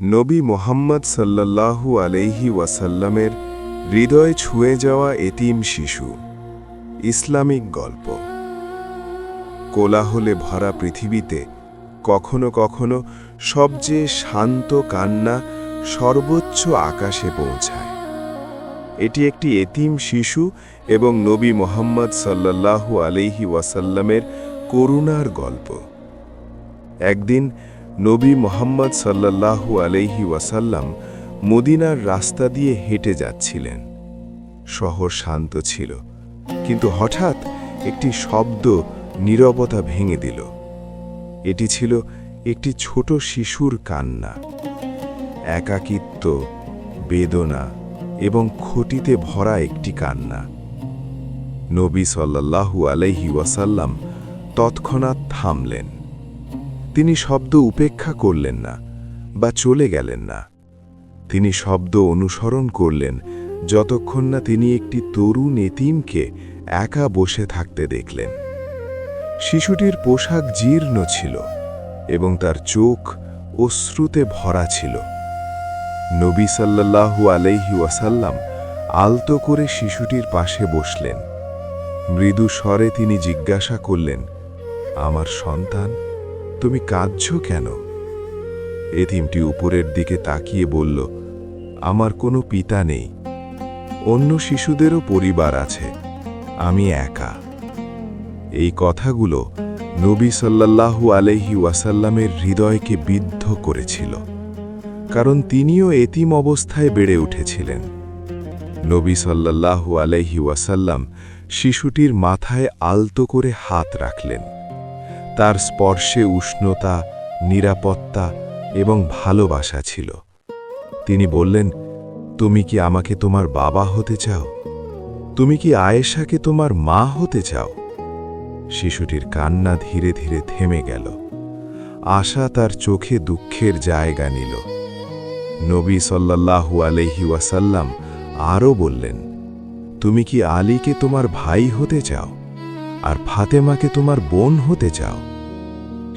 নবী মোহাম্মদ সাল্লাল্লাহু আলাইহি ওয়াসাল্লামের হৃদয় ছুঁয়ে যাওয়া এতিম শিশু। ইসলামিক গল্প। কোলাহলে ভরা পৃথিবীতে কখনো কখনো সবচেয়ে শান্ত কান্না সর্বোচ্চ আকাশে পৌঁছায়। এটি একটি এতিম শিশু এবং নবী মোহাম্মদ সাল্লাল্লাহু আলাইহি ওয়াসাল্লামের করুণার গল্প। একদিন নবী মোহাম্মদ সাল্লাল্লাহু আলাইহি ওয়াসাল্লাম মদিনার রাস্তা দিয়ে হেঁটে যাচ্ছিলেন। শহর শান্ত ছিল, কিন্তু হঠাৎ একটি শব্দ নীরবতা ভেঙে দিল। এটি ছিল একটি ছোট শিশুর কান্না। একাকিত্ব, বেদনা এবং খটিতে ভরা একটি কান্না। নবী সাল্লাল্লাহু আলাইহি ওয়াসাল্লাম তৎক্ষণাৎ থামলেন। তিনি শব্দ উপেক্ষা করলেন না বা চলে গেলেন না। তিনি শব্দ অনুসরণ করলেন যতক্ষণ না তিনি একটি তরুণ এতিমকে একা বসে থাকতে দেখলেন। শিশুটির পোশাক জীর্ণ ছিল এবং তার চোখ অশ্রুতে ভরা ছিল। নবী সাল্লাল্লাহু আলাইহি ওয়াসাল্লাম আলতো করে শিশুটির পাশে বসলেন। মৃদু স্বরে তিনি জিজ্ঞাসা করলেন, আমার সন্তান? তুমি কাঁদছ কেন? এতিমটি উপরের দিকে তাকিয়ে বলল, আমার কোনো পিতা নেই। অন্য শিশুদেরও পরিবার আছে। আমি একা। এই কথাগুলো নবী সাল্লাল্লাহু আলাইহি ওয়াসাল্লামের হৃদয়কে বিদ্ধ করেছিল, কারণ তিনিও এতিম অবস্থায় বেড়ে উঠেছিলেন। নবী সাল্লাল্লাহু আলাইহি ওয়াসাল্লাম শিশুটির মাথায় আলতো করে হাত রাখলেন। তার স্পর্শে উষ্ণতা, নিরাপত্তা এবং ভালোবাসা ছিল। তিনি বললেন, তুমি কি আমাকে তোমার বাবা হতে চাও? তুমি কি আয়েশাকে তোমার মা হতে চাও? শিশুটির কান্না ধীরে ধীরে থেমে গেল। আশা তার চোখে দুঃখের জায়গা নিল। নবী সাল্লাল্লাহু আলাইহি ওয়াসাল্লাম আরও বললেন, তুমি কি আলীকে তোমার ভাই হতে চাও? আর ফাতেমাকে তোমার বোন হতে চাও?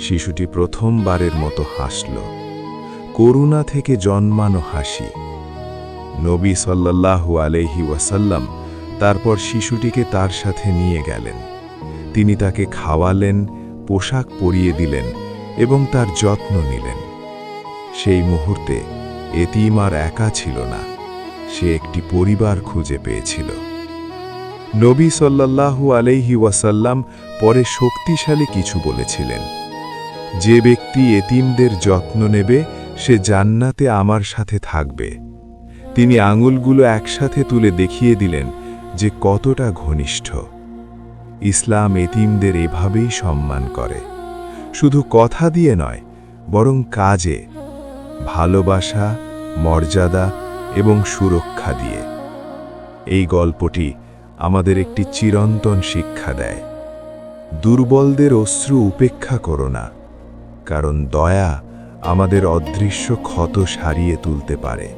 শিশুটি প্রথমবারের মতো হাসল। করুণা থেকে জন্মানো হাসি। নবী সাল্লাল্লাহু আলাইহি ওয়াসাল্লাম তারপর শিশুটিকে তার সাথে নিয়ে গেলেন। তিনি তাকে খাওয়ালেন, পোশাক পরিয়ে দিলেন এবং তার যত্ন নিলেন। সেই মুহূর্তে এতিম আর একা ছিল না, সে একটি পরিবার খুঁজে পেয়েছিল। নবী সাল্লাল্লাহু আলাইহি ওয়াসাল্লাম পরে শক্তিশালী কিছু বলেছিলেন। যে ব্যক্তি এতিমদের যত্ন নেবে, সে জান্নাতে আমার সাথে থাকবে। তিনি আঙুলগুলো একসাথে তুলে দেখিয়ে দিলেন যে কতটা ঘনিষ্ঠ। ইসলাম এতিমদের এভাবেই সম্মান করে। শুধু কথা দিয়ে নয়, বরং কাজে, ভালোবাসা, মর্যাদা এবং সুরক্ষা দিয়ে। এই গল্পটি আমাদের একটি চিরন্তন শিক্ষা দেয়। দুর্বলদের অশ্রু উপেক্ষা করো না। কারণ দয়া আমাদের অদৃশ্য ক্ষত সারিয়ে তুলতে পারে,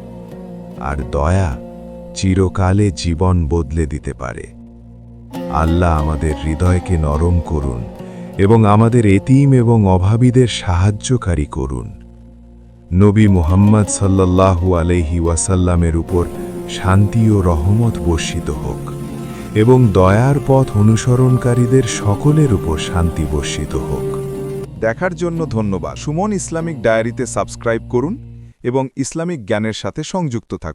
আর দয়া চিরকালে জীবন বদলে দিতে পারে। আল্লাহ আমাদের হৃদয়কে নরম করুন এবং আমাদের এতিম এবং অভাবীদের সাহায্যকারী করুন। নবী মুহাম্মদ সাল্লাল্লাহু আলাইহি ওয়াসাল্লামের উপর শান্তি ও রহমত বর্ষিত হোক এবং দয়ার পথ অনুসরণকারীদের সকলের উপর শান্তি বর্ষিত হোক। দেখার জন্য ধন্যবাদ। সুমন ইসলামিক ডায়েরিতে সাবস্ক্রাইব করুন এবং ইসলামিক জ্ঞানের সাথে সংযুক্ত থাকুন।